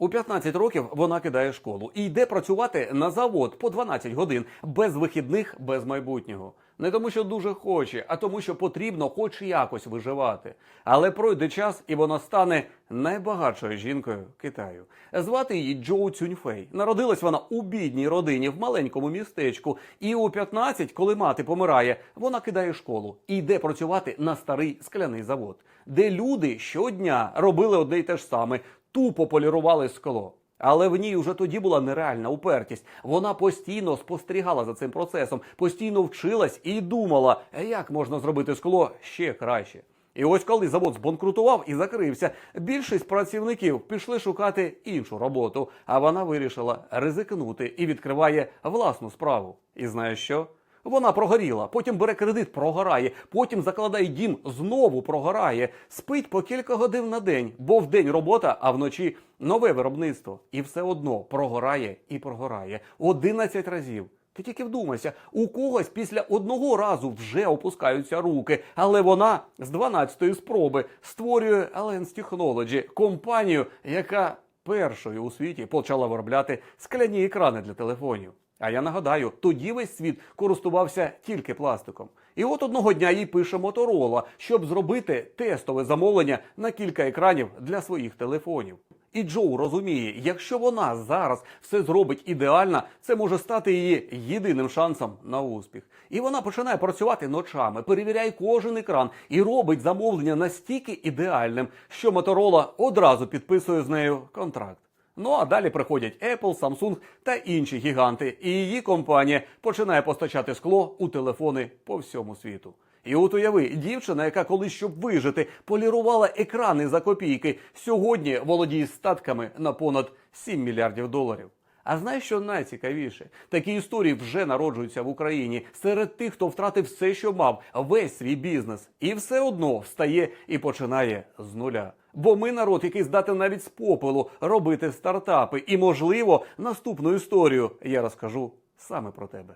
У 15 років вона кидає школу і йде працювати на завод по 12 годин без вихідних, без майбутнього. Не тому, що дуже хоче, а тому, що потрібно хоч якось виживати. Але пройде час, і вона стане найбагатшою жінкою Китаю. Звати її Джоу Цюньфей. Народилась вона у бідній родині в маленькому містечку. І у 15, коли мати помирає, вона кидає школу і йде працювати на старий скляний завод, де люди щодня робили одне й те ж саме, тупо полірували скло. Але в ній вже тоді була нереальна упертість. Вона постійно спостерігала за цим процесом, постійно вчилась і думала, як можна зробити скло ще краще. І ось коли завод збанкрутував і закрився, більшість працівників пішли шукати іншу роботу, а вона вирішила ризикнути і відкриває власну справу. І знаєш що? Вона прогоріла, потім бере кредит, прогорає, потім закладає дім, знову прогорає, спить по кілька годин на день, бо вдень робота, а вночі нове виробництво. І все одно прогорає і прогорає 11 разів. Ти тільки вдумайся, у когось після одного разу вже опускаються руки, але вона з 12-ї спроби створює Alliance Technology, компанію, яка першою у світі почала виробляти скляні екрани для телефонів. А я нагадаю, тоді весь світ користувався тільки пластиком. І от одного дня їй пише Моторола, щоб зробити тестове замовлення на кілька екранів для своїх телефонів. І Джоу розуміє, якщо вона зараз все зробить ідеально, це може стати її єдиним шансом на успіх. І вона починає працювати ночами, перевіряє кожен екран і робить замовлення настільки ідеальним, що Моторола одразу підписує з нею контракт. Ну а далі приходять Apple, Samsung та інші гіганти, і її компанія починає постачати скло у телефони по всьому світу. І от уяви, дівчина, яка колись, щоб вижити, полірувала екрани за копійки, сьогодні володіє статками на понад 7 мільярдів доларів. А знаєш, що найцікавіше? Такі історії вже народжуються в Україні серед тих, хто втратив все, що мав, весь свій бізнес, і все одно встає і починає з нуля. Бо ми народ, який здатен навіть з попелу робити стартапи. І, можливо, наступну історію я розкажу саме про тебе.